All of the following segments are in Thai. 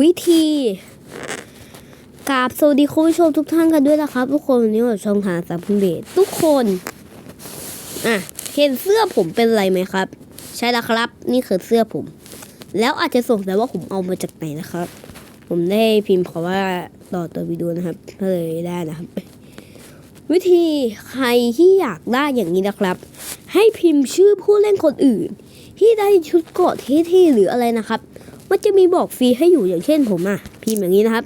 วิธีกราบสวัสดีคุณผู้ชมทุกท่านกันด้วยนะครับ ทุกคนวันนี้เราช่องทาสัมพันเดชทุกคนอะเห็นเสื้อผมเป็นอะไรไหมครับ ใช่แล้วครับ นี่คือเสื้อผม แล้วอาจจะสงสัยว่าผมเอามาจากไหนนะครับ ผมได้พิมพ์เพราะว่าต่อตัววิดีโอนะครับก็เลยได้นะครับ วิธีใครที่อยากได้อย่างนี้นะครับ ให้พิมพ์ชื่อผู้เล่นคนอื่น ที่ได้ชุดเกาะเท่ๆหรืออะไรนะครับ มันจะมีบอกฟรีให้อยู่อย่างเช่นผมอะพิมพ์อย่างนี้นะครับ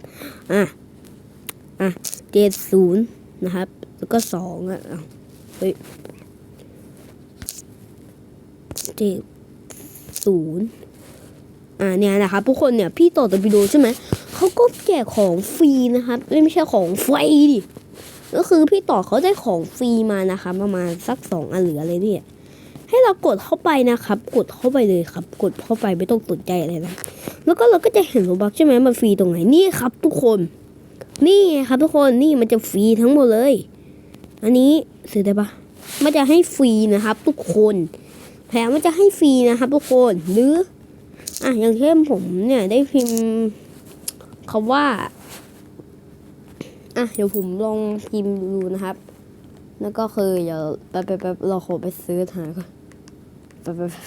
อะ อะเจ็ดศูนย์นะครับ แล้วก็สองอะเฮ้ยเจ็ดศูนย์อ่าเนี่ยนะครับทุกคนเนี่ยพี่ต่อตัววิดีโอใช่ไหมเขาก็แจกของฟรีนะครับไม่ใช่ของฟรีดิก็คือพี่ต่อเขาได้ของฟรีมานะคะประมาณสักสองอันเหลืออะไรเนี่ยให้เรากดเข้าไปนะครับ กดเข้าไปเลยครับ กดเข้าไปไม่ต้องสนใจอะไรนะ แล้วก็เราก็จะเห็นโรบักใช่ไหมมันฟรีตรงไหนนี่ครับ ทุกคน นี่ครับทุกคนนี่มันจะฟรีทั้งหมดเลย อันนี้ซื้อได้ปะมันจะให้ฟรีนะครับ ทุกคนแถมมันจะให้ฟรีนะครับ ทุกคนหรืออะอย่างเช่นผมเนี่ยได้พิมพ์คำว่าอะเดี๋ยวผมลองพิมพ์ดูนะครับ แล้วก็คือเดี๋ยวแป๊บแป๊บแป๊บเราขอไปซื้อหาก่อนแป๊บแป๊บแป๊บ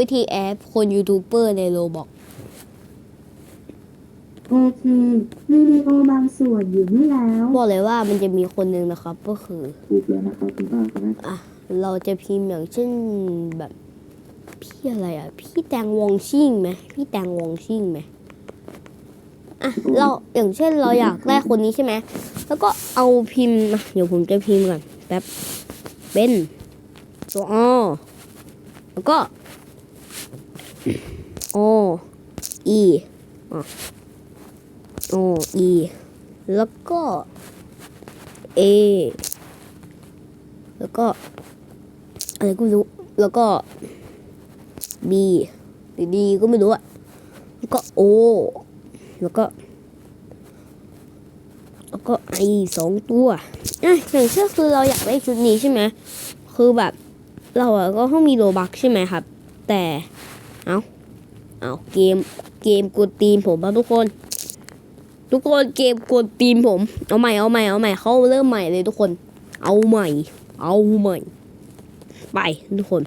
วิธีแอปคนยูทูบเบอร์ในโลบอกโอเควิดีโอบางส่วนอยู่นี่แล้ว บอกเลยว่ามันจะมีคนหนึ่งนะครับ ก็คือถูกแล้วนะครับคุณป้าครับอะเราจะพิมพ์อย่างเช่นแบบพี่อะไรอะ พี่แตงวงชิ่งไหมพี่แตงวงชิ่งไหมอะเราอย่างเช่นเราอยากได้คนนี้ใช่ไหมแล้วก็เอาพิมพ์อะเดี๋ยวผมจะพิมพ์ก่อนแป๊บเป็นตัวอแล้วก็ โออีอะโออีแล้วก็ A แล้วก็ อะไรก็ไม่รู้ แล้วก็ B หรือ D ก็ไม่รู้อะแล้วก็ O แล้วก็แล้วก็ I สองตัวอะอย่างเช่นคือเราอยากได้ชุดนี้ใช่ไหมคือแบบ เราอะก็ต้องมีโลบักใช่ไหมครับ แต่ เอาเอาเกมเกมกดตีมผมครับทุกคน ทุกคนเกมกดตีมผม เอาใหม่เอาใหม่เอาใหม่เขาเริ่มใหม่เลยทุกคน เอาใหม่ เอาใหม่ ไปทุกคน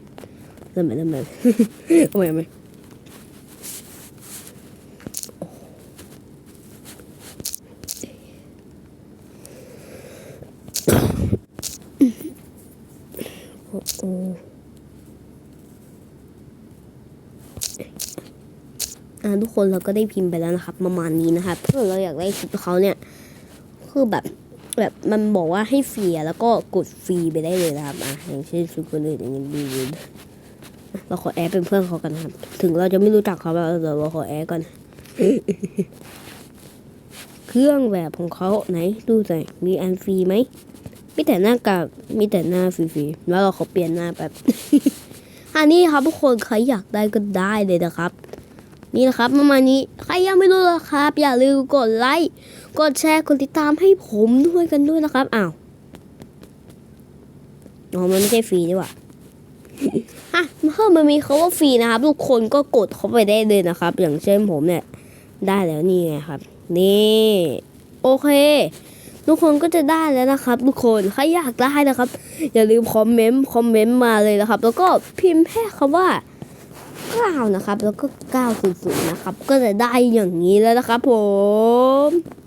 เริ่มใหม่เริ่มใหม่เอาใหม่เอาใหม่โอ้โหอ่า ทุกคนเราก็ได้พิมพ์ไปแล้วนะครับ ประมาณนี้นะครับถ้าเกิดเราอยากได้ชุดเขาเนี่ยคือแบบแบบมันบอกว่าให้ฟรีแล้วก็กดฟรีไปได้เลยนะครับอะอย่างเช่นชุดคนอื่นอย่างนี้ยดีเลยเราขอแอดเป็นเพื่อนเขากันครับ ถึงเราจะไม่รู้จักเขาแล้วแต่เราขอแอดก่อนเครื่องแบบของเขาไหนดูหน่อยมีอันฟรีไหมมีแต่หน้ากากมีแต่หน้าฟรีๆแล้วเราขอเปลี่ยนหน้าแบบอันนี้ครับทุกคนใครอยากได้ก็ได้เลยนะครับ นี่นะครับประมาณนี้ใครยังไม่รู้นะครับ อย่าลืมกดไลค์กดแชร์กดติดตามให้ผมด้วยกันด้วยนะครับอ้าวอ๋อมันไม่ใช่ฟรีนี่หว่าอะเพิ่มมันมีคาว่าฟรีนะครับ ทุกคนก็กดเข้าไปได้เลยนะครับ อย่างเช่นผมเนี่ยได้แล้วนี่ไงครับ นี่โอเค ทุกคนก็จะได้แล้วนะครับ ทุกคนใครอยากได้นะครับ อย่าลืมคอมเมนต์คอมเมนต์มาเลยนะครับ แล้วก็พิมพ์แค่คำว่า 9นะครับ แล้วก็900นะครับ ก็จะได้อย่างนี้แล้วนะครับผม